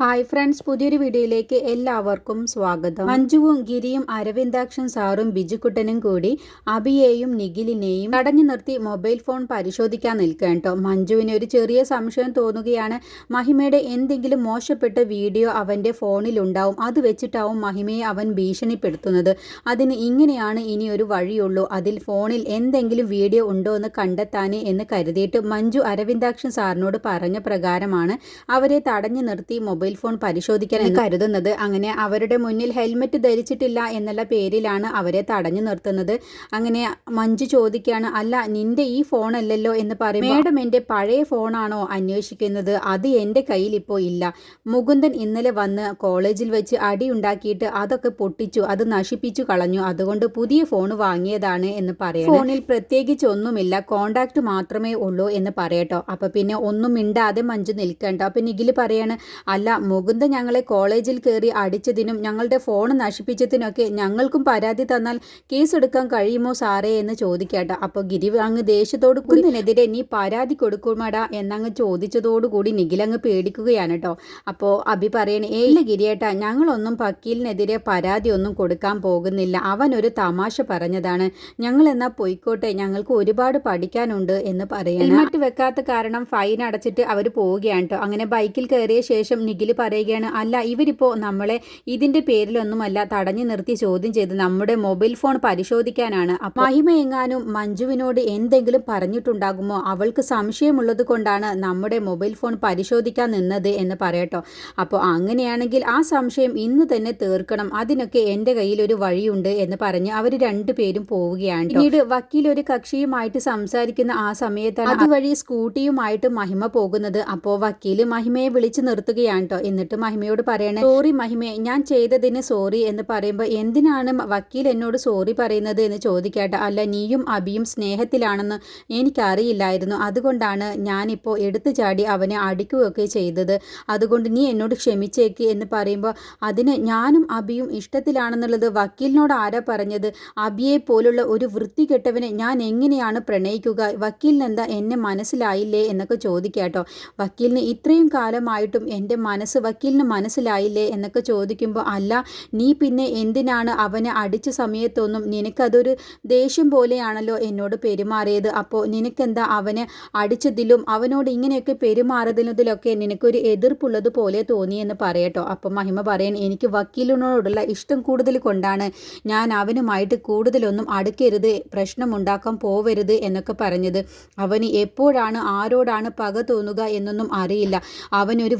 Hi friends പുതിയൊരു വീഡിയോയിലേക്ക് എല്ലാവർക്കും സ്വാഗതം. മഞ്ജുവും ഗിരിയും അരവിന്ദാക്ഷൻ സാറും ബിജുക്കുട്ടനും കൂടി അബിയെയും നിഖിലിനെയും തടഞ്ഞു നിർത്തി മൊബൈൽ ഫോൺ പരിശോധിക്കാൻ നിൽക്കുക കേട്ടോ. മഞ്ജുവിന് ഒരു ചെറിയ സംശയം തോന്നുകയാണ്. മഹിമയുടെ എന്തെങ്കിലും മോശപ്പെട്ട വീഡിയോ അവന്റെ ഫോണിലുണ്ടാവും. അത് വെച്ചിട്ടാവും മഹിമയെ അവൻ ഭീഷണിപ്പെടുത്തുന്നത്. അതിന് ഇങ്ങനെയാണ് ഇനി ഒരു വഴിയുള്ളൂ. അതിൽ ഫോണിൽ എന്തെങ്കിലും വീഡിയോ ഉണ്ടോ എന്ന് കണ്ടെത്താനേ എന്ന് കരുതിയിട്ട് മഞ്ജു അരവിന്ദാക്ഷൻ സാറിനോട് പറഞ്ഞ പ്രകാരമാണ് അവരെ തടഞ്ഞു നിർത്തി മൊബൈൽ ഫോൺ പരിശോധിക്കാൻ എന്ന് കരുതുന്നത്. അങ്ങനെ അവരുടെ മുന്നിൽ ഹെൽമെറ്റ് ധരിച്ചിട്ടില്ല എന്നുള്ള പേരിലാണ് അവരെ തടഞ്ഞു നിർത്തുന്നത്. അങ്ങനെ മഞ്ജു ചോദിക്കുകയാണ് അല്ല നിന്റെ ഈ ഫോൺ അല്ലല്ലോ? എന്ന് പറയും മേഡം എന്റെ പഴയ ഫോണാണോ അന്വേഷിക്കുന്നത്? അത് എന്റെ കയ്യിൽ ഇപ്പോൾ ഇല്ല. മുകുന്ദൻ ഇന്നലെ വന്ന് കോളേജിൽ വെച്ച് അടി ഉണ്ടാക്കിയിട്ട് അതൊക്കെ പൊട്ടിച്ചു അത് നശിപ്പിച്ചു കളഞ്ഞു. അതുകൊണ്ട് പുതിയ ഫോൺ വാങ്ങിയതാണ് എന്ന് പറയാം ഫോണിൽ പ്രത്യേകിച്ച് ഒന്നുമില്ല കോണ്ടാക്ട് മാത്രമേ ഉള്ളൂ എന്ന് പറയട്ടോ. അപ്പൊ പിന്നെ ഒന്നും മിണ്ടാതെ മഞ്ജു നിൽക്കണ്ട. അപ്പൊ നിഖിൽ പറയാണ് അല്ല മുകുന്ദ ഞങ്ങളെ കോളേജിൽ കയറി അടിച്ചതിനും ഞങ്ങളുടെ ഫോൺ നശിപ്പിച്ചതിനൊക്കെ ഞങ്ങൾക്കും പരാതി തന്നാൽ കേസെടുക്കാൻ കഴിയുമോ സാറേ എന്ന് ചോദിക്കാട്ട. അപ്പോൾ ഗിരി അങ്ങ് ദേഷ്യത്തോട് കുന്നിനെതിരെ നീ പരാതി കൊടുക്കുമടാ എന്നങ്ങ് ചോദിച്ചതോടുകൂടി നിഖിൽ അങ്ങ് പേടിക്കുകയാണ് കേട്ടോ അപ്പോൾ അഭി പറയണേ ഏയില്ല ഗിരിയേട്ടാ ഞങ്ങളൊന്നും വക്കീലിനെതിരെ പരാതി ഒന്നും കൊടുക്കാൻ പോകുന്നില്ല. അവൻ ഒരു തമാശ പറഞ്ഞതാണ്. ഞങ്ങൾ എന്നാ പൊയ്ക്കോട്ടെ ഞങ്ങൾക്ക് ഒരുപാട് പഠിക്കാനുണ്ട് എന്ന് പറയണം ഹെൽമറ്റ് വെക്കാത്ത കാരണം ഫൈൻ അടച്ചിട്ട് അവർ പോവുകയാണ് കേട്ടോ അങ്ങനെ ബൈക്കിൽ കയറിയ ശേഷം നിഖിൽ പറയുകയാണ് അല്ല ഇവരിപ്പോൾ നമ്മളെ ഇതിന്റെ പേരിലൊന്നുമല്ല തടഞ്ഞു നിർത്തി ചോദ്യം ചെയ്ത് നമ്മുടെ മൊബൈൽ ഫോൺ പരിശോധിക്കാനാണ്. മഹിമ എങ്ങാനും മഞ്ജുവിനോട് എന്തെങ്കിലും പറഞ്ഞിട്ടുണ്ടാകുമോ? അവൾക്ക് സംശയമുള്ളത് കൊണ്ടാണ് നമ്മുടെ മൊബൈൽ ഫോൺ പരിശോധിക്കാൻ നിന്നത് എന്ന് പറയട്ടോ. അപ്പോൾ അങ്ങനെയാണെങ്കിൽ ആ സംശയം ഇന്ന് തന്നെ തീർക്കണം. അതിനൊക്കെ എന്റെ കയ്യിൽ ഒരു വഴിയുണ്ട് എന്ന് പറഞ്ഞ് അവർ രണ്ടുപേരും പോവുകയാണ്. പിന്നീട് വക്കീൽ ഒരു കക്ഷിയുമായിട്ട് സംസാരിക്കുന്ന ആ സമയത്താണ് അതുവഴി സ്കൂട്ടിയുമായിട്ട് മഹിമ പോകുന്നത്. അപ്പോൾ വക്കീൽ മഹിമയെ വിളിച്ചു നിർത്തുകയാണ് കേട്ടോ എന്നിട്ട് മഹിമയോട് പറയണേ സോറി മഹിമ ഞാൻ ചെയ്തതിന് സോറി എന്ന് പറയുമ്പോൾ എന്തിനാണ് വക്കീൽ എന്നോട് സോറി പറയുന്നത് എന്ന് ചോദിക്കട്ടെ? അല്ല നീയും അബിയും സ്നേഹത്തിലാണെന്ന് എനിക്കറിയില്ലായിരുന്നു. അതുകൊണ്ടാണ് ഞാനിപ്പോൾ എടുത്തു ചാടി അവനെ അടിക്കുകയൊക്കെ ചെയ്തത്. അതുകൊണ്ട് നീ എന്നോട് ക്ഷമിച്ചേക്ക് എന്ന് പറയുമ്പോൾ അതിന് ഞാനും അബിയും ഇഷ്ടത്തിലാണെന്നുള്ളത് വക്കീലിനോട് ആരാ പറഞ്ഞത്? അബിയെ പോലുള്ള ഒരു വൃത്തികെട്ടവനെ ഞാൻ എങ്ങനെയാണ് പ്രണയിക്കുക? വക്കീലിനെന്താ എന്നെ മനസ്സിലായില്ലേ എന്നൊക്കെ ചോദിക്കാട്ടോ. വക്കീലിന് ഇത്രയും കാലമായിട്ടും എന്റെ മനസ്സ് വക്കീലിന് മനസ്സിലായില്ലേ എന്നൊക്കെ ചോദിക്കുമ്പോൾ അല്ല നീ പിന്നെ എന്തിനാണ് അവനെ അടിച്ച സമയത്തൊന്നും നിനക്കതൊരു ദേഷ്യം പോലെയാണല്ലോ എന്നോട് പെരുമാറിയത്. അപ്പോൾ നിനക്കെന്താ അവനെ അടിച്ചതിലും അവനോട് ഇങ്ങനെയൊക്കെ പെരുമാറുന്നതിലൊക്കെ നിനക്കൊരു എതിർപ്പുള്ളത് പോലെ തോന്നിയെന്ന് പറയട്ടോ. അപ്പം മഹിമ പറയാൻ എനിക്ക് വക്കീലിനോടുള്ള ഇഷ്ടം കൂടുതൽ കൊണ്ടാണ് ഞാൻ അവനുമായിട്ട് കൂടുതലൊന്നും അടുക്കരുത് പ്രശ്നമുണ്ടാക്കാൻ പോവരുത് എന്നൊക്കെ പറഞ്ഞത്. അവന് എപ്പോഴാണ് ആരോടാണ് പക തോന്നുക എന്നൊന്നും അറിയില്ല. അവനൊരു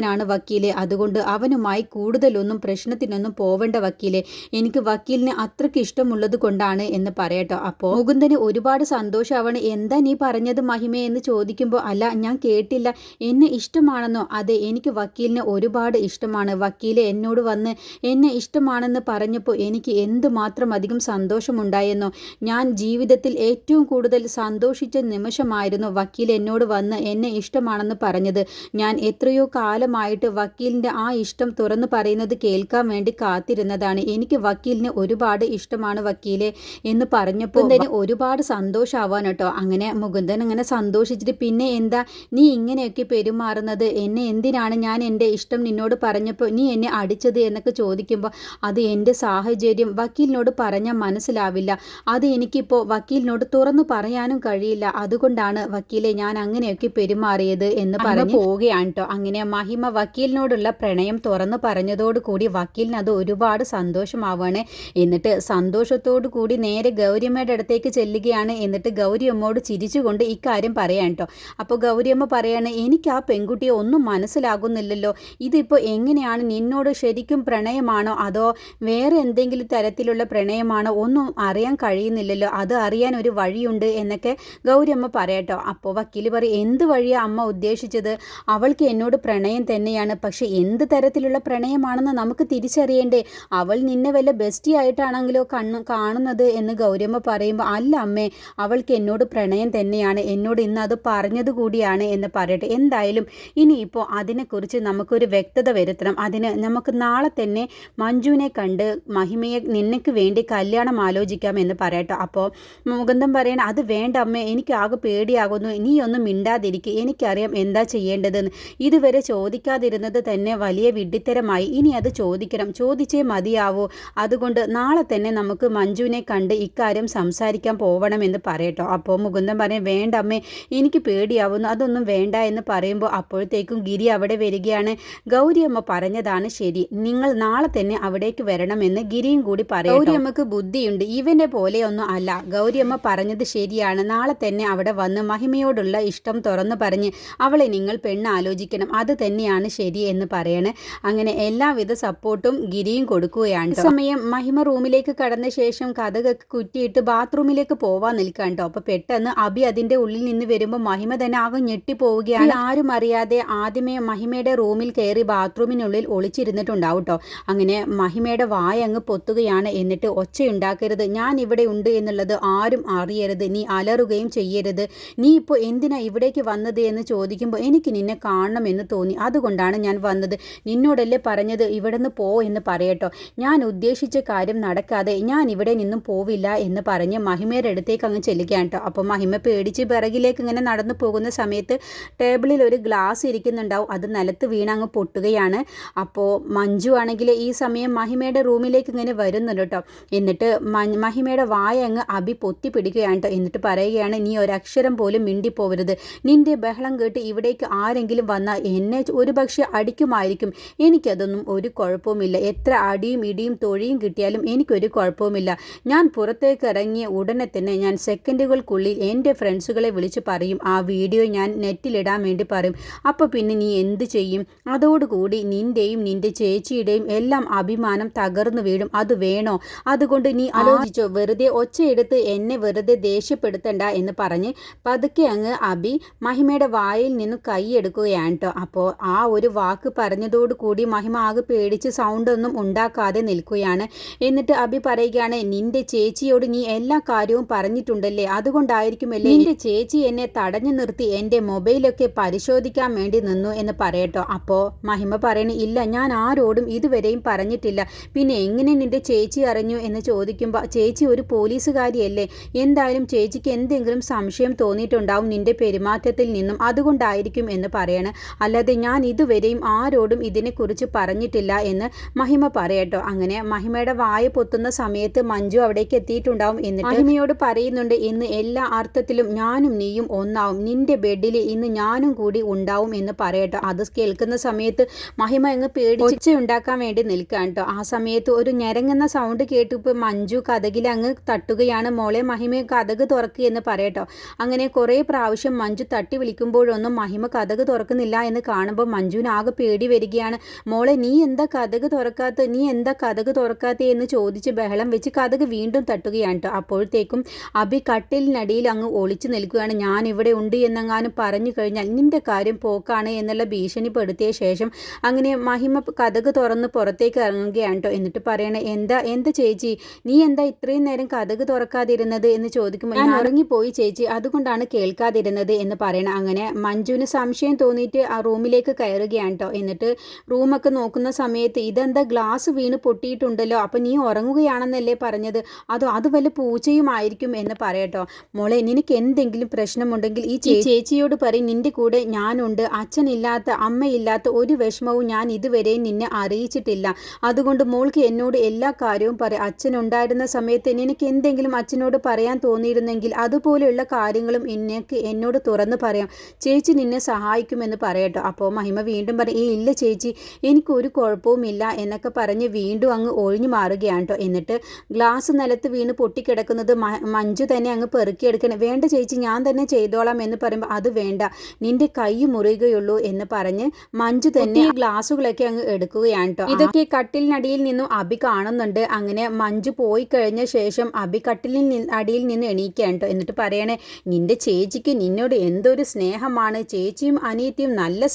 വൃത്തികെട്ടവനാണ് വക്കീലെ. അതുകൊണ്ട് അവനുമായി കൂടുതലൊന്നും പ്രശ്നത്തിനൊന്നും പോവേണ്ട വക്കീലെ. എനിക്ക് വക്കീലിനെ അത്രയ്ക്ക് ഇഷ്ടമുള്ളത് കൊണ്ടാണ് എന്ന് പറയട്ടോ. അപ്പോൾ മുകുന്ദന് ഒരുപാട് സന്തോഷമാവണ് എന്താ നീ പറഞ്ഞത് മഹിമേ എന്ന് ചോദിക്കുമ്പോൾ അല്ല ഞാൻ കേട്ടില്ല. എന്നെ ഇഷ്ടമാണെന്നോ? അതെ എനിക്ക് വക്കീലിനെ ഒരുപാട് ഇഷ്ടമാണ്. വക്കീലെ എന്നോട് വന്ന് എന്നെ ഇഷ്ടമാണെന്ന് പറഞ്ഞപ്പോൾ എനിക്ക് എന്തുമാത്രം അധികം സന്തോഷമുണ്ടായെന്നോ? ഞാൻ ജീവിതത്തിൽ ഏറ്റവും കൂടുതൽ സന്തോഷിച്ച നിമിഷമായിരുന്നു വക്കീൽ എന്നോട് വന്ന് എന്നെ ഇഷ്ടമാണെന്ന് പറഞ്ഞത്. ഞാൻ എത്രയോ കാലമായിട്ട് വക്കീലിന്റെ ആ ഇഷ്ടം തുറന്നു പറയുന്നത് കേൾക്കാൻ വേണ്ടി കാത്തിരുന്നതാണ്. എനിക്ക് വക്കീലിനെ ഒരുപാട് ഇഷ്ടമാണ് വക്കീലെ എന്ന് പറഞ്ഞപ്പോൾ തന്നെ ഒരുപാട് സന്തോഷമാവാൻ കേട്ടോ. അങ്ങനെ മുകുന്ദൻ അങ്ങനെ സന്തോഷിച്ചിട്ട് പിന്നെ എന്താ നീ ഇങ്ങനെയൊക്കെ പെരുമാറുന്നത്? എന്നെ എന്തിനാണ് ഞാൻ എന്റെ ഇഷ്ടം നിന്നോട് പറഞ്ഞപ്പോൾ നീ എന്നെ അടിച്ചത്? എന്നൊക്കെ ചോദിക്കുമ്പോൾ അത് എന്റെ സാഹചര്യം. വക്കീലിനോട് പറഞ്ഞാൽ മനസ്സിലാവില്ല. അത് എനിക്കിപ്പോൾ വക്കീലിനോട് തുറന്നു പറയാനും കഴിയില്ല. അതുകൊണ്ടാണ് വക്കീലെ ഞാൻ അങ്ങനെയൊക്കെ പെരുമാറിയത് എന്ന് പറഞ്ഞു പോവുകയാണ് കേട്ടോ. അങ്ങനെ മഹിമ വക്കീലിനോടുള്ള പ്രണയം തുറന്നു പറഞ്ഞതോടുകൂടി വക്കീലിന് അത് ഒരുപാട് സന്തോഷമാവാണ് എന്നിട്ട് സന്തോഷത്തോടു കൂടി നേരെ ഗൗരിയമ്മയുടെ അടുത്തേക്ക് ചെല്ലുകയാണ്. എന്നിട്ട് ഗൗരിയമ്മോട് ചിരിച്ചുകൊണ്ട് ഇക്കാര്യം പറയാൻ കേട്ടോ അപ്പോൾ ഗൗരിയമ്മ പറയാണ് എനിക്ക് ആ പെൺകുട്ടിയെ ഒന്നും മനസ്സിലാകുന്നില്ലല്ലോ. ഇതിപ്പോൾ എങ്ങനെയാണ് നിന്നോട് ശരിക്കും പ്രണയമാണോ? അതോ വേറെ എന്തെങ്കിലും തരത്തിലുള്ള പ്രണയമാണോ? ഒന്നും അറിയാൻ കഴിയുന്നില്ലല്ലോ. അത് അറിയാൻ ഒരു വഴിയുണ്ട് എന്നൊക്കെ ഗൗരിയമ്മ പറയട്ടോ അപ്പോൾ വക്കീൽ പറയും എന്ത് വഴിയാണ് അമ്മ ഉദ്ദേശിച്ചത്? അവൾക്ക് എന്നോട് പ്രണയം തന്നെയാണ്. പക്ഷെ എന്ത് തരത്തിലുള്ള പ്രണയമാണെന്ന് നമുക്ക് തിരിച്ചറിയണ്ടേ? അവൾ നിന്നെ വല്ല ബെസ്റ്റി ആയിട്ടാണെങ്കിലോ കണ്ണ് കാണുന്നത് എന്ന് ഗൗരമ്മ പറയുമ്പോൾ അല്ല അമ്മേ അവൾക്ക് എന്നോട് പ്രണയം തന്നെയാണ്. എന്നോട് ഇന്ന് അത് പറഞ്ഞത് കൂടിയാണ് എന്ന് പറയട്ടെ. എന്തായാലും ഇനിയിപ്പോൾ അതിനെക്കുറിച്ച് നമുക്കൊരു വ്യക്തത വരുത്തണം. അതിന് നമുക്ക് നാളെ തന്നെ മഞ്ജുവിനെ കണ്ട് മഹിമയെ നിനക്ക് വേണ്ടി കല്യാണം ആലോചിക്കാം എന്ന് പറയട്ടെ. അപ്പോൾ മുകുന്ദം പറയണ അത് വേണ്ട അമ്മേ എനിക്ക് ആകെ പേടിയാകുന്നു. നീ ഒന്നും മിണ്ടാതിരിക്കുക എനിക്കറിയാം എന്താ ചെയ്യേണ്ടതെന്ന്. ഇതുവരെ ചോദിക്കാൻ ചോദിക്കാതിരുന്നത് തന്നെ വലിയ വിഡ്ഢിത്തരമായി. ഇനി അത് ചോദിക്കണം. ചോദിച്ചേ മതിയാവോ. അതുകൊണ്ട് നാളെ തന്നെ നമുക്ക് മഞ്ജുവിനെ കണ്ട് ഇക്കാര്യം സംസാരിക്കാൻ പോവണമെന്ന് പറയട്ടോ. അപ്പോൾ മുകുന്ദൻ പറയും വേണ്ട അമ്മേ എനിക്ക് പേടിയാവുന്നു. അതൊന്നും വേണ്ട എന്ന് പറയുമ്പോൾ അപ്പോഴത്തേക്കും ഗിരി അവിടെ വരികയാണ്. ഗൗരിയമ്മ പറഞ്ഞതാണ് ശരി. നിങ്ങൾ നാളെ തന്നെ അവിടേക്ക് വരണമെന്ന് ഗിരിയും കൂടി പറയും ഗൗരിയമ്മക്ക് ബുദ്ധിയുണ്ട്. ഇവന്റെ പോലെയൊന്നും അല്ല. ഗൗരിയമ്മ പറഞ്ഞത് ശരിയാണ്. നാളെ തന്നെ അവിടെ വന്ന് മഹിമയോടുള്ള ഇഷ്ടം തുറന്നു പറഞ്ഞ് അവളെ നിങ്ങൾ പെണ്ണ് ആലോചിക്കണം അത് തന്നെയാണ് ശരി എന്ന് പറയണേ. അങ്ങനെ എല്ലാവിധ സപ്പോർട്ടും ഗിരിയും കൊടുക്കുകയാണ്. സമയം മഹിമ റൂമിലേക്ക് കടന്ന ശേഷം കഥകൊക്കെ കുറ്റിയിട്ട് ബാത്റൂമിലേക്ക് പോവാൻ നിൽക്കാൻ കേട്ടോ. അപ്പൊ പെട്ടെന്ന് അബി അതിന്റെ ഉള്ളിൽ നിന്ന് വരുമ്പോൾ മഹിമ തന്നെ ആകെ ഞെട്ടിപ്പോവുകയാണ്. ആരും അറിയാതെ ആദ്യമേ മഹിമയുടെ റൂമിൽ കയറി ബാത്റൂമിനുള്ളിൽ ഒളിച്ചിരുന്നിട്ടുണ്ടാവും കേട്ടോ. അങ്ങനെ മഹിമയുടെ വായ അങ്ങ് പൊത്തുകയാണ് എന്നിട്ട് ഒച്ചയുണ്ടാക്കരുത്. ഞാൻ ഇവിടെ ഉണ്ട് എന്നുള്ളത് ആരും അറിയരുത്. നീ അലറുകയും ചെയ്യരുത്. നീ ഇപ്പോൾ എന്തിനാ ഇവിടേക്ക് വന്നത് എന്ന് ചോദിക്കുമ്പോൾ എനിക്ക് നിന്നെ കാണണം എന്ന് തോന്നി. അതുകൊണ്ടാണ് ഞാൻ വന്നത്. നിന്നോടല്ലേ പറഞ്ഞത് ഇവിടെ നിന്ന് പോ എന്ന് പറയട്ടോ. ഞാൻ ഉദ്ദേശിച്ച കാര്യം നടക്കാതെ ഞാൻ ഇവിടെ നിന്നും പോവില്ല എന്ന് പറഞ്ഞ് മഹിമയുടെ അടുത്തേക്ക് അങ്ങ് ചെല്ലുകയാണ് കേട്ടോ. അപ്പോൾ മഹിമ പേടിച്ച് പിറകിലേക്ക് ഇങ്ങനെ നടന്നു പോകുന്ന സമയത്ത് ടേബിളിൽ ഒരു ഗ്ലാസ് ഇരിക്കുന്നുണ്ടാവും. അത് നിലത്ത് വീണ് അങ്ങ് പൊട്ടുകയാണ്. അപ്പോൾ മഞ്ജു ആണെങ്കിൽ ഈ സമയം മഹിമയുടെ റൂമിലേക്ക് ഇങ്ങനെ വരുന്നുണ്ട് കേട്ടോ. എന്നിട്ട് മഹിമയുടെ വായ അങ്ങ് അഭി പൊത്തി പിടിക്കുകയാണ് കേട്ടോ. എന്നിട്ട് പറയുകയാണ് നീ ഒരക്ഷരം പോലും മിണ്ടിപ്പോവരുത്. നിന്റെ ബഹളം കേട്ട് ഇവിടേക്ക് ആരെങ്കിലും വന്നാൽ എന്നെ ഒരു പക്ഷേ അടിക്കുമായിരിക്കും. എനിക്കതൊന്നും ഒരു കുഴപ്പവുമില്ല. എത്ര അടിയും ഇടിയും തൊഴിയും കിട്ടിയാലും എനിക്കൊരു കുഴപ്പവുമില്ല. ഞാൻ പുറത്തേക്ക് ഇറങ്ങിയ ഉടനെ തന്നെ ഞാൻ സെക്കൻഡുകൾക്കുള്ളിൽ എന്റെ ഫ്രണ്ട്സുകളെ വിളിച്ച് പറയും. ആ വീഡിയോ ഞാൻ നെറ്റിലിടാൻ വേണ്ടി പറയും. അപ്പോൾ പിന്നെ നീ എന്ത് ചെയ്യും? അതോടുകൂടി നിന്റെയും നിന്റെ ചേച്ചിയുടെയും എല്ലാം അഭിമാനം തകർന്നു വീഴും. അത് വേണോ? അതുകൊണ്ട് നീ ആലോചിച്ചോ. വെറുതെ ഒച്ചയെടുത്ത് എന്നെ വെറുതെ ദേഷ്യപ്പെടുത്തണ്ട എന്ന് പറഞ്ഞ് പതുക്കെ അങ്ങ് അബി മഹിമയുടെ വായിൽ നിന്ന് കൈയെടുക്കുകയാണ് കേട്ടോ അപ്പോൾ ആ ഒരു വാക്ക് പറഞ്ഞതോടുകൂടി മഹിമ ആകെ പേടിച്ച് സൗണ്ട് ഒന്നും ഉണ്ടാക്കാതെ നിൽക്കുകയാണ്. എന്നിട്ട് അബി പറയുകയാണ് നിന്റെ ചേച്ചിയോട് നീ എല്ലാ കാര്യവും പറഞ്ഞിട്ടുണ്ടല്ലേ? അതുകൊണ്ടായിരിക്കുമല്ലേ നിന്റെ ചേച്ചി എന്നെ തടഞ്ഞു നിർത്തി എന്റെ മൊബൈലൊക്കെ പരിശോധിക്കാൻ വേണ്ടി നിന്നു എന്ന് പറയട്ടോ. അപ്പോൾ മഹിമ പറയണ ഇല്ല ഞാൻ ആരോടും ഇതുവരെയും പറഞ്ഞിട്ടില്ല. പിന്നെ എങ്ങനെ നിന്റെ ചേച്ചി അറിഞ്ഞു? എന്ന് ചോദിക്കുമ്പോൾ ചേച്ചി ഒരു പോലീസുകാരിയല്ലേ? എന്തായാലും ചേച്ചിക്ക് എന്തെങ്കിലും സംശയം തോന്നിയിട്ടുണ്ടാവും നിന്റെ പെരുമാറ്റത്തിൽ നിന്നും. അതുകൊണ്ടായിരിക്കും എന്ന് പറയണേ. അല്ലാതെ ഞാൻ ഇതുവരെയും ആരോടും ഇതിനെക്കുറിച്ച് പറഞ്ഞിട്ടില്ല എന്ന് മഹിമ പറയട്ടോ. അങ്ങനെ മഹിമയുടെ വായ പൊത്തുന്ന സമയത്ത് മഞ്ജു അവിടേക്ക് എത്തിയിട്ടുണ്ടാവും എന്നിട്ട് മഹിമയോട് പറയുന്നുണ്ട് ഇന്ന് എല്ലാ അർത്ഥത്തിലും ഞാനും നീയും ഒന്നാവും. നിന്റെ ബെഡിൽ ഇന്ന് ഞാനും കൂടി ഉണ്ടാവും എന്ന് പറയട്ടോ. അത് കേൾക്കുന്ന സമയത്ത് മഹിമ അങ്ങ് പേടിച്ച് ഉണ്ടാക്കാൻ വേണ്ടി നിൽക്കുകയാണ് കേട്ടോ. ആ സമയത്ത് ഒരു ഞരങ്ങുന്ന സൗണ്ട് കേട്ടിപ്പോൾ മഞ്ജു കഥകിൽ അങ്ങ് തട്ടുകയാണ്. മോളെ മഹിമ കഥക് തുറക്കുക എന്ന് പറയട്ടോ. അങ്ങനെ കുറേ പ്രാവശ്യം മഞ്ജു തട്ടി വിളിക്കുമ്പോഴൊന്നും മഹിമ കഥക് തുറക്കുന്നില്ല എന്ന് കാണുമ്പോൾ മഞ്ജുവിന് ആകെ പേടി വരികയാണ്. മോളെ നീ എന്താ കഥക് തുറക്കാത്ത നീ എന്താ കഥക് തുറക്കാത്ത? എന്ന് ചോദിച്ച് ബഹളം വെച്ച് കഥക് വീണ്ടും തട്ടുകയാണ് കേട്ടോ. അപ്പോഴത്തേക്കും അബി കട്ടിലിനടിയിൽ അങ്ങ് ഒളിച്ചു നിൽക്കുകയാണ്. ഞാൻ ഇവിടെ ഉണ്ട് എന്നങ്ങാനും പറഞ്ഞു കഴിഞ്ഞാൽ നിന്റെ കാര്യം പോക്കാണ് എന്നുള്ള ഭീഷണിപ്പെടുത്തിയ ശേഷം അങ്ങനെ മഹിമ കഥക് തുറന്ന് പുറത്തേക്ക് ഇറങ്ങുകയാണ് കേട്ടോ. എന്നിട്ട് പറയണേ എന്താ എന്താ ചേച്ചി? നീ എന്താ ഇത്രയും നേരം കഥക് തുറക്കാതിരുന്നത്? എന്ന് ചോദിക്കുമ്പോൾ ഞാൻ ഉറങ്ങിപ്പോയി ചേച്ചി അതുകൊണ്ടാണ് കേൾക്കാതിരുന്നത് എന്ന് പറയണം. അങ്ങനെ മഞ്ജുവിന് സംശയം തോന്നിയിട്ട് ആ റൂമിലേക്ക് കയറുകയാണ് കേട്ടോ എന്നിട്ട് റൂമൊക്കെ നോക്കുന്ന സമയത്ത് ഇതെന്താ ഗ്ലാസ് വീണ് പൊട്ടിയിട്ടുണ്ടല്ലോ? അപ്പം നീ ഉറങ്ങുകയാണെന്നല്ലേ പറഞ്ഞത്? അതോ അത് വല്ല പൂച്ചയുമായിരിക്കും എന്ന് പറയട്ടോ. മോളെ നിനക്ക് എന്തെങ്കിലും പ്രശ്നമുണ്ടെങ്കിൽ ഈ ചേച്ചിയോട് പറയും നിന്റെ കൂടെ ഞാനുണ്ട്. അച്ഛനില്ലാത്ത അമ്മയില്ലാത്ത ഒരു വിഷമവും ഞാൻ ഇതുവരെ നിന്നെ അറിയിച്ചിട്ടില്ല. അതുകൊണ്ട് മോൾക്ക് എന്നോട് എല്ലാ കാര്യവും പറയും അച്ഛനുണ്ടായിരുന്ന സമയത്ത് നിനക്ക് എന്തെങ്കിലും അച്ഛനോട് പറയാൻ തോന്നിയിരുന്നെങ്കിൽ അതുപോലെയുള്ള കാര്യങ്ങളും എനിക്ക് എന്നോട് തുറന്ന് പറയാം. ചേച്ചി നിന്നെ സഹായിക്കുമെന്ന് പറയട്ടോ. അപ്പോൾ മഹിമ വീണ്ടും പറയും ഈ ഇല്ല ചേച്ചി എനിക്കൊരു കുഴപ്പവുമില്ല എന്നൊക്കെ പറഞ്ഞ് വീണ്ടും അങ്ങ് ഒഴിഞ്ഞു മാറുകയാണ് കേട്ടോ എന്നിട്ട് ഗ്ലാസ് നിലത്ത് വീണ് പൊട്ടിക്കിടക്കുന്നത് മഞ്ജു തന്നെ അങ്ങ് പെറുക്കിയെടുക്കണം വേണ്ട ചേച്ചി ഞാൻ തന്നെ ചെയ്തോളാം എന്ന് പറയുമ്പോൾ അത് വേണ്ട നിന്റെ കൈ മുറിയുകയുള്ളൂ എന്ന് പറഞ്ഞ് മഞ്ജു തന്നെ ഗ്ലാസ്സുകളൊക്കെ അങ്ങ് എടുക്കുകയാണ് കേട്ടോ ഇതൊക്കെ കട്ടിലിനടിയിൽ നിന്നും അബി കാണുന്നുണ്ട്. അങ്ങനെ മഞ്ജു പോയി കഴിഞ്ഞ ശേഷം അബി കട്ടിലിൽ അടിയിൽ നിന്ന് എണീക്കുകയാണ് കേട്ടോ എന്നിട്ട് പറയണേ നിന്റെ ചേച്ചിക്ക് നിന്നോട് എന്തൊരു സ്നേഹമാണ്. ചേച്ചിയും അനിയത്തിയും നല്ല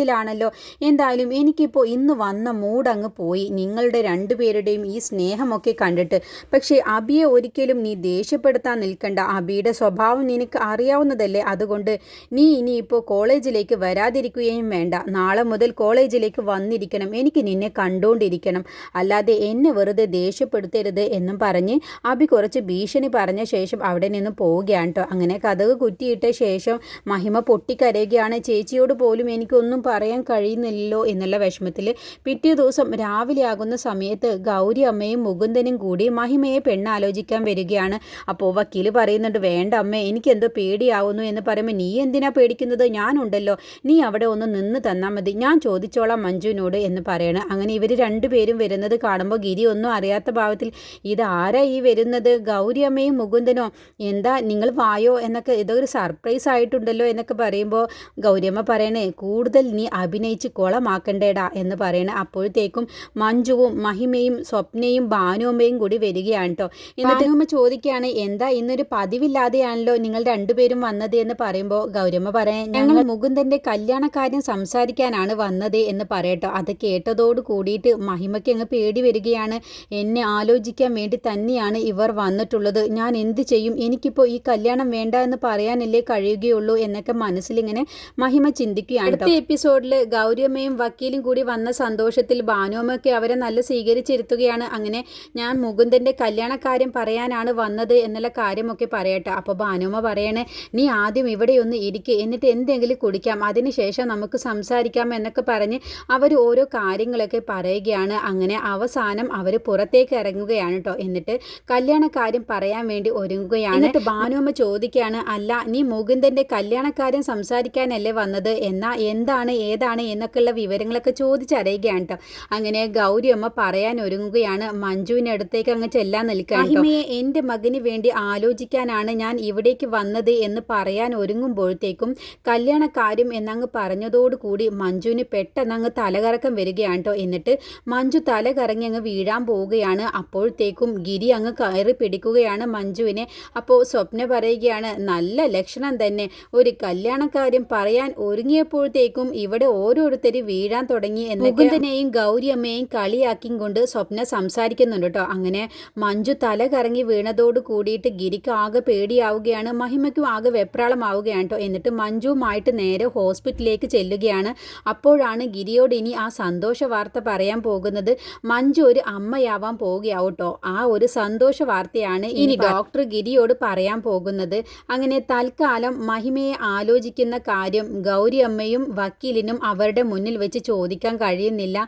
സ്നേഹത്തിലാണല്ലോ എന്തായാലും എനിക്കിപ്പോൾ ഇന്ന് വന്ന മൂടങ്ങ് പോയി. നിങ്ങളുടെ രണ്ടുപേരുടെയും ഈ സ്നേഹമൊക്കെ കണ്ടിട്ട്. പക്ഷേ അബിയെ ഒരിക്കലും നീ ദേഷ്യപ്പെടുത്താൻ നിൽക്കണ്ട. അബിയുടെ സ്വഭാവം നിനക്ക് അറിയാവുന്നതല്ലേ. അതുകൊണ്ട് നീ ഇനിയിപ്പോൾ കോളേജിലേക്ക് വരാതിരിക്കുകയും വേണ്ട. നാളെ മുതൽ കോളേജിലേക്ക് വന്നിരിക്കണം. എനിക്ക് നിന്നെ കണ്ടുകൊണ്ടിരിക്കണം അല്ലാതെ എന്നെ വെറുതെ ദേഷ്യപ്പെടുത്തരുത് എന്നും പറഞ്ഞ് അബി കുറച്ച് ഭീഷണി പറഞ്ഞ ശേഷം അവിടെ നിന്ന് പോവുകയാണ് കേട്ടോ അങ്ങനെ കഥക് കുറ്റിയിട്ട ശേഷം മഹിമ പൊട്ടിക്കരയുകയാണ്. ചേച്ചിയോട് പോലും എനിക്കൊന്നും പറയാൻ കഴിയുന്നില്ലല്ലോ എന്നുള്ള വിഷമത്തിൽ പിറ്റേ ദിവസം രാവിലെ ആകുന്ന സമയത്ത് ഗൗരി അമ്മയും മുകുന്ദനും കൂടി മഹിമയെ പെണ്ണാലോചിക്കാൻ വരികയാണ്. അപ്പോൾ വക്കീൽ പറയുന്നുണ്ട് വേണ്ട അമ്മേ എനിക്കെന്തോ പേടിയാവുന്നു എന്ന് പറയുമ്പോൾ നീ എന്തിനാ പേടിക്കുന്നത്? ഞാനുണ്ടല്ലോ. നീ അവിടെ ഒന്ന് നിന്ന് തന്നാൽ മതി. ഞാൻ ചോദിച്ചോളാം മഞ്ജുവിനോട് എന്ന് പറയണം. അങ്ങനെ ഇവർ രണ്ടുപേരും വരുന്നത് കാണുമ്പോൾ ഗിരി ഒന്നും അറിയാത്ത ഭാവത്തിൽ ഇതാരാ ഈ വരുന്നത്? ഗൗരി അമ്മയും മുകുന്ദനോ? എന്താ നിങ്ങൾ വായോ? എന്നൊക്കെ ഇതൊരു സർപ്രൈസ് ആയിട്ടുണ്ടല്ലോ എന്നൊക്കെ പറയുമ്പോൾ ഗൗരിയമ്മ പറയണേ കൂടുതൽ നീ അഭിനയിച്ച് കുളമാക്കണ്ടേടാ എന്ന് പറയണേ അപ്പോഴത്തേക്കും മഞ്ജുവും മഹിമയും സ്വപ്നയും ഭാനുവമ്മയും കൂടി വരികയാണ് കേട്ടോ എന്നിട്ട് അമ്മ ചോദിക്കുകയാണ് എന്താ ഇന്നൊരു പതിവില്ലാതെയാണല്ലോ നിങ്ങൾ രണ്ടുപേരും വന്നത്? എന്ന് പറയുമ്പോൾ ഗൗരമ്മ പറയാൻ ഞങ്ങൾ മുകുന്ദന്റെ കല്യാണക്കാര്യം സംസാരിക്കാനാണ് വന്നത് എന്ന് പറയട്ടോ അത് കേട്ടതോട് കൂടിയിട്ട് മഹിമയ്ക്ക് അങ്ങ് പേടി വരികയാണ്. എന്നെ ആലോചിക്കാൻ വേണ്ടി തന്നെയാണ് ഇവർ വന്നിട്ടുള്ളത്. ഞാൻ എന്ത് ചെയ്യും? എനിക്കിപ്പോൾ ഈ കല്യാണം വേണ്ട എന്ന് പറയാനല്ലേ കഴിയുകയുള്ളൂ എന്നൊക്കെ മനസ്സിലിങ്ങനെ മഹിമ ചിന്തിക്കുകയാണ് അടുത്ത എപ്പിസോഡിൽ ഗൗരിയമ്മയും വക്കീലും കൂടി വന്ന സന്തോഷത്തിൽ ഭാനുവമ്മയൊക്കെ അവരെ നല്ല സ്വീകരിച്ചിരുത്തുകയാണ്. അങ്ങനെ ഞാൻ മുകുന്ദന്റെ കല്യാണക്കാര്യം പറയാനാണ് വന്നത് എന്നുള്ള കാര്യമൊക്കെ പറയട്ടെ. അപ്പോൾ ഭാനുമ്മ പറയണേ നീ ആദ്യം ഇവിടെ ഒന്ന് ഇരിക്കുക എന്നിട്ട് എന്തെങ്കിലും കുടിക്കാം. അതിനുശേഷം നമുക്ക് സംസാരിക്കാം എന്നൊക്കെ പറഞ്ഞ് അവർ ഓരോ കാര്യങ്ങളൊക്കെ പറയുകയാണ്. അങ്ങനെ അവസാനം അവർ പുറത്തേക്ക് ഇറങ്ങുകയാണ് കേട്ടോ എന്നിട്ട് കല്യാണക്കാര്യം പറയാൻ വേണ്ടി ഒരുങ്ങുകയാണ്. എന്നിട്ട് ഭാനുമ്മ ചോദിക്കുകയാണ് അല്ല നീ മുകുന്ദന്റെ കല്യാണക്കാര്യം സംസാരിക്കാനല്ലേ വന്നത്? എന്നാൽ എന്താണ് ഏതാണ് എന്നൊക്കെയുള്ള വിവരങ്ങളൊക്കെ ചോദിച്ചറിയുകയാണ് കേട്ടോ അങ്ങനെ ഗൗരി അമ്മ പറയാൻ ഒരുങ്ങുകയാണ്. മഞ്ജുവിന്റെ അടുത്തേക്ക് അങ്ങ് ചെല്ലാൻ നിൽക്കുകയാണ് മഹിമയെ എന്റെ മകന് വേണ്ടി ആലോചിക്കാനാണ് ഞാൻ ഇവിടേക്ക് വന്നത് എന്ന് പറയാൻ ഒരുങ്ങുമ്പോഴത്തേക്കും കല്യാണക്കാര്യം എന്നങ്ങ് പറഞ്ഞതോടുകൂടി മഞ്ജുവിന് പെട്ടെന്ന് അങ്ങ് തലകറക്കം വരികയാണ് കേട്ടോ. എന്നിട്ട് മഞ്ജു തലകറങ്ങി അങ്ങ് വീഴാൻ പോവുകയാണ്. അപ്പോഴത്തേക്കും ഗിരി അങ്ങ് കയറി പിടിക്കുകയാണ് മഞ്ജുവിനെ. അപ്പോൾ സ്വപ്ന പറയുകയാണ് നല്ല ലക്ഷണം തന്നെ. ഒരു കല്യാണക്കാര്യം പറയാൻ ഒരുങ്ങിയപ്പോഴത്തേക്കും ഇവിടെ ഓരോരുത്തര് വീഴാൻ തുടങ്ങി മുകുന്ദനെയും ഗൗരിയമ്മയെയും കളിയാക്കിയും കൊണ്ട് സ്വപ്ന സംസാരിക്കുന്നുണ്ട് കേട്ടോ. അങ്ങനെ മഞ്ജു തല കറങ്ങി വീണതോട് കൂടിയിട്ട് ഗിരിക്ക് ആകെ പേടിയാവുകയാണ് മഹിമയ്ക്കും ആകെ വെപ്രാളമാവുകയാണ് കേട്ടോ. എന്നിട്ട് മഞ്ജുവുമായിട്ട് നേരെ ഹോസ്പിറ്റലിലേക്ക് ചെല്ലുകയാണ്. അപ്പോഴാണ് ഗിരിയോട് ഇനി ആ സന്തോഷ വാർത്ത പറയാൻ പോകുന്നത് മഞ്ജു ഒരു അമ്മയാവാൻ പോവുകയാവട്ടോ ആ ഒരു സന്തോഷ വാർത്തയാണ് ഇനി ഡോക്ടർ ഗിരിയോട് പറയാൻ പോകുന്നത്. അങ്ങനെ തൽക്കാലം മഹിമയെ ആലോചിക്കുന്ന കാര്യം ഗൗരി അമ്മയും വക്കീലിനും അവരുടെ മുന്നിൽ വെച്ച് ചോദിക്കാൻ കഴിയുന്നില്ല.